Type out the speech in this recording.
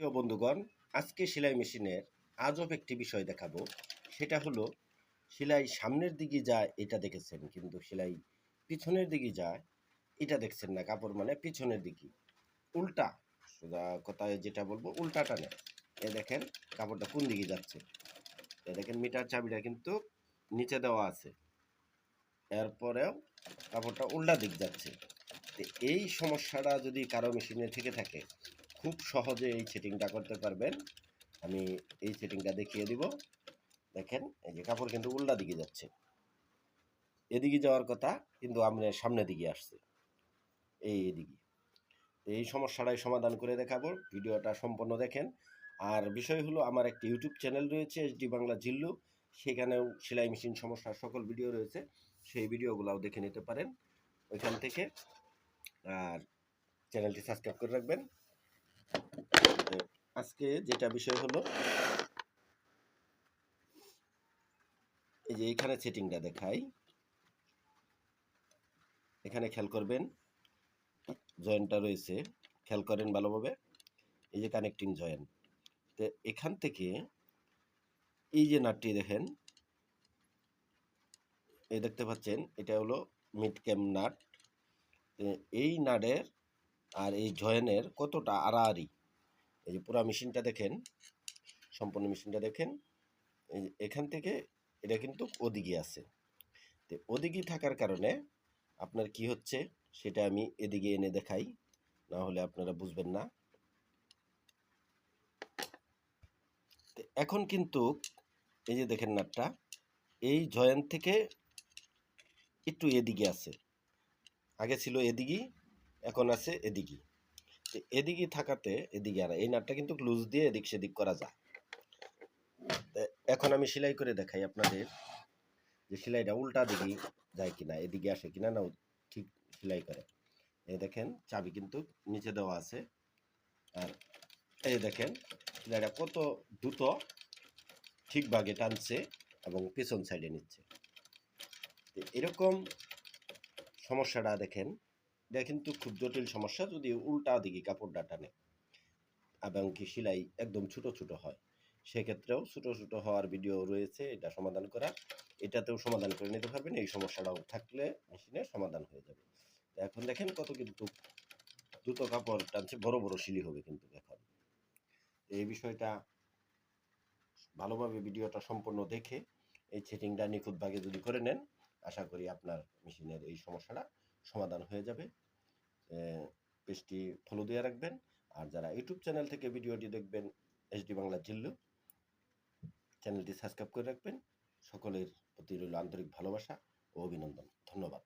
প্রিয় বন্ধুগণ, আজকে সেলাই মেশিনের আজব একটি বিষয় দেখাবো। সেটা হলো, সেলাই সামনের দিকে যায়, এটা দেখেছেন, কিন্তু সেলাই পিছনের দিকে যায়, এটা দেখছেন না, কাপড় মানে পিছনের দিকে। উল্টা, সোজা কথায় যেটা বলব, উল্টা টানে। এ দেখেন, কাপড়টা কোন দিকে যাচ্ছে? এ দেখেন, মিটার চাবিটা কিন্তু নিচে দেওয়া আছে। এরপরেও কাপড়টা উল্টা দিক যাচ্ছে। এই সমস্যাটা যদি কারও মেশিনে থেকে থাকে খুব সহজে এই সেটিংটা করতে পারবেন। আমি এই সেটিংটা দেখিয়ে দিব। দেখেন, এই যে কাপড় কিন্তু উল্টা দিকে যাচ্ছে। এদিকে যাওয়ার কথা, কিন্তু আমরা সামনের দিকে আসছে। এই এদিকে। এই সমস্যাটাই সমাধান করে দেখাবো। ভিডিওটা সম্পূর্ণ দেখেন। আর বিষয় হলো, আমার একটি ইউটিউব চ্যানেল রয়েছে এসডি বাংলা জিল্লু সেখানেও সেলাই মেশিন সমস্যার সকল ভিডিও রয়েছে। সেই ভিডিওগুলোও দেখে নিতে পারেন। ওইখান থেকে আর চ্যানেলটি সাবস্ক্রাইব করে রাখবেন। আজকে যেটা বিষয় হলো, এই যে এখানে সেটিংটা দেখাই। এখানে খেয়াল করবেন, জয়েন্টটা রয়েছে। খেয়াল করেন ভালোভাবে, এই যে কানেক্টিং জয়েন্ট তো এখান থেকে এই যে নাটটি দেখেন, এই দেখতে পাচ্ছেন, এটা হলো মিড ক্যাম নাট এই নাটের আর এই জয়েনের কতটা আড়াআড়ি? এই যে পুরো মেশিনটা দেখেন, সম্পূর্ণ মেশিনটা দেখেন এখান থেকে এটা কিন্তু ওদিকে আছে। তো ওদিকে থাকার কারণে আপনার কি হচ্ছে, সেটা আমি এদিকে এনে দেখাই, না হলে আপনারা বুঝবেন না। এখন কিন্তু এই যে দেখেন নাটটা, এই জয়েন্ট থেকে একটু এদিকে আছে। আগে ছিল এদিকে এখন আছে এদিকে এদিকে থাকাতে এদিকে আর এই নাটটা কিন্তু লুজ দিয়ে এদিক সেদিক করা যায়। এখন আমি সেলাই করে দেখাই আপনাদের যে সেলাইটা উল্টা দিকে যায় কিনা, এদিকে আসে কিনা না ঠিক সেলাই করে। এই দেখেন, চাবি কিন্তু নিচে দেওয়া আছে। আর এই দেখেন, সেলাইটা কত দ্রুত ঠিক ভাগে টানছে এবং পেছন সাইডে নিচ্ছে। এরকম সমস্যাটা দেখেন এটা কিন্তু খুব জটিল সমস্যা যদি উল্টা দিকে কাপড়টা টানে এবং কি সেলাই একদম ছোট ছোট হয়, সেক্ষেত্রেও ছোট ছোট হওয়ার ভিডিও রয়েছে, এটা সমাধান করা। এটাতেও সমাধান করে নিতে পারবেন, এই সমস্যাটাও থাকলে মেশিনে সমাধান হয়ে যাবে। এখন দেখেন কত কিন্তু দ্রুত কাপড় টানছে, বড় বড় শিলি হবে কিন্তু এখন। এই বিষয়টা ভালোভাবে ভিডিওটা সম্পূর্ণ দেখে এই সেটিংটা নিখুঁতভাবে যদি করে নেন, আশা করি আপনার মেশিনের এই সমস্যাটা সমাধান হয়ে যাবে। পেজটি ফলো দিয়ে রাখবেন। আর যারা ইউটিউব চ্যানেল থেকে ভিডিওটি দেখবেন, এসডি বাংলা জিল্লু চ্যানেলটি সাবস্ক্রাইব করে রাখবেন। সকলের প্রতি রইল আন্তরিক ভালোবাসা ও অভিনন্দন। ধন্যবাদ।